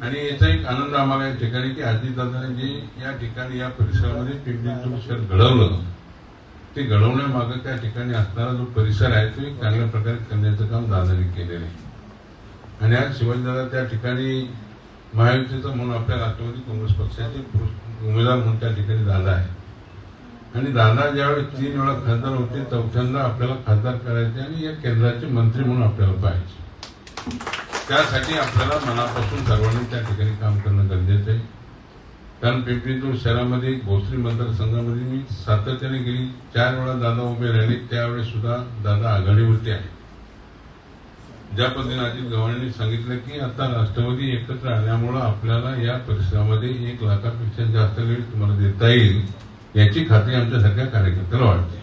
आणि याचा एक आनंद आम्हाला या ठिकाणी की अजितदादाने जे या ठिकाणी या परिसरामध्ये पिंपरी शहर घडवलं. ते घडवण्यामागं त्या ठिकाणी असणारा जो परिसर आहे तो एक चांगल्या प्रकारे करण्याचं काम दादाने केलेलं आहे. आणि आज शिवाजीदादा त्या ठिकाणी महायुतीचं म्हणून आपल्या राष्ट्रवादी काँग्रेस पक्षाचे पुरुष- उमेदवार म्हणून त्या ठिकाणी दादा आहे. आणि दादा ज्यावेळेस तीन वेळा खासदार होते चौथ्यांदा आपल्याला खासदार करायचे आणि या केंद्राचे मंत्री म्हणून आपल्याला पाहायचे. त्यासाठी आपल्याला मनापासून सर्वांनी त्या ठिकाणी काम करणं गरजेचं आहे. कारण पिंपरी शहरामध्ये भोसरी मतदारसंघामध्ये मी सातत्याने गेली चार वेळा दादा उभे राहिले त्यावेळेस सुद्धा दादा आघाडीवरती आहे. ज्या पद्धतीने अजित गव्हाणेंनी सांगितलं की आता राष्ट्रवादी एकत्र आल्यामुळं आपल्याला या परिसरामध्ये एक लाखापेक्षा जास्त लीड तुम्हाला देता येईल याची खात्री आमच्यासारख्या कार्यकर्त्याला वाटते.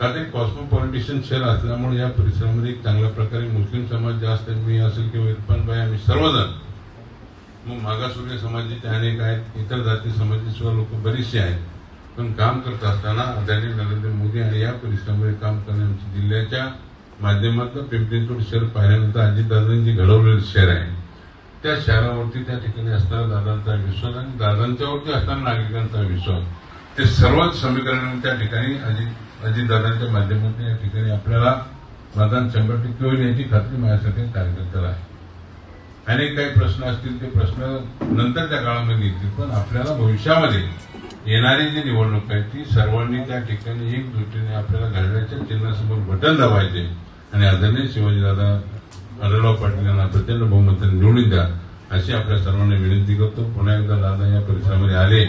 कारण एक कॉस्मोपॉलिटिशियन शहर असल्यामुळे या परिसरामध्ये एक चांगल्या प्रकारे मुस्लिम समाज जास्त मी असेल किंवा इरफानबाई आम्ही सर्वजण. मग मागासवर्गीय समाजाचे अनेक आहेत इतर जाती समाजाचे सुद्धा लोक बरेचसे आहेत. पण काम करत असताना आदरणीय नरेंद्र मोदी आणि या परिसरामध्ये काम करणे आमच्या जिल्ह्याच्या माध्यमातून पिंपरीचोड शहर पाहिल्यानंतर अजितदादांनी दादांनी घडवलेलं शहर आहे. त्या शहरावरती त्या ठिकाणी असणारा दादांचा विश्वास आणि दादांच्यावरती असणारा नागरिकांचा विश्वास. ते सर्वच समीकरण त्या ठिकाणी अजित अजितदादांच्या माध्यमातून या ठिकाणी आपल्याला मतदान शंभर टक्के होईल याची खात्री माझ्यासाठी कार्यकर्त्याला आहे. अनेक काही प्रश्न असतील ते प्रश्न नंतरच्या काळामध्ये येतील पण आपल्याला भविष्यामध्ये येणारी जी निवडणूक आहे ती सर्वांनी त्या ठिकाणी एकजुटीने आपल्याला घडल्याच्या चिन्हासमोर बटन दाबायचे आणि आदरणीय शिवाजीदादा आढळराव पाटील यांना प्रचंड बहुमताने निवडून द्या अशी आपल्या सर्वांना विनंती करतो. पुन्हा एकदा दादा या परिसरामध्ये आले.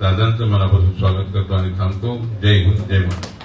दादांचं मनापासून स्वागत करतो आणि थांबतो. जय हिंद जय महाराज